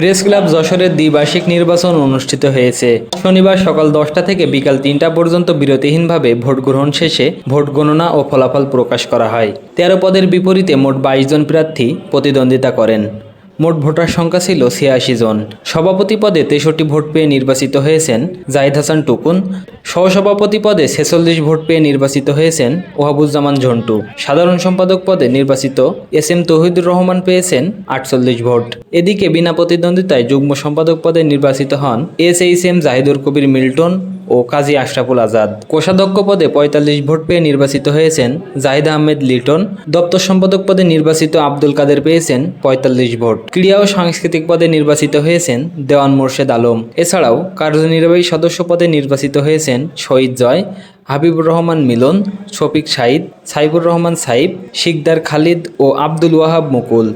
Press club যশোরের দ্বিবার্ষিক নির্বাচন অনুষ্ঠিত হয়েছে। শনিবার সকাল দশটা থেকে বিকাল তিনটা পর্যন্ত বিরতিহীনভাবে ভোট গ্রহণ শেষে ভোট গণনা ও ফলাফল প্রকাশ করা হয়। তেরো পদের বিপরীতে মোট বাইশ জন প্রার্থী প্রতিদ্বন্দ্বিতা করেন। মোট ভোটার সংখ্যা ছিল ছিয়াশি জন। সভাপতি পদে তেষট্টি ভোট পেয়ে নির্বাচিত হয়েছেন জাহিদ হাসান টুকুন। সহসভাপতি পদে ছেচল্লিশ ভোট পেয়ে নির্বাচিত হয়েছেন ওহাবুজ্জামান ঝন্টু। সাধারণ সম্পাদক পদে নির্বাচিত এস এম তহিদুর রহমান পেয়েছেন আটচল্লিশ ভোট। এদিকে বিনা প্রতিদ্বন্দ্বিতায় যুগ্ম সম্পাদক পদে নির্বাচিত হন S H M Jahidur Kabir Milton. ও কাজী আশরাফুল আজাদ। কোষাধ্যক্ষ পদে পঁয়তাল্লিশ ভোট পেয়ে নির্বাচিত হয়েছেন জাহিদ আহমেদ লিটন। দপ্তর সম্পাদক পদে নির্বাচিত আব্দুল কাদের পেয়েছেন পঁয়তাল্লিশ ভোট। ক্রীড়া ও সাংস্কৃতিক পদে নির্বাচিত হয়েছেন দেওয়ান মোর্শেদ আলম। এছাড়াও কার্যনির্বাহী সদস্য পদে নির্বাচিত হয়েছেন শহীদ জয়, হাবিবুর রহমান মিলন, শফিক সাইদ সাইবুর রহমান সাইব শিকদার খালিদ ও আব্দুল ওয়াহাব মুকুল।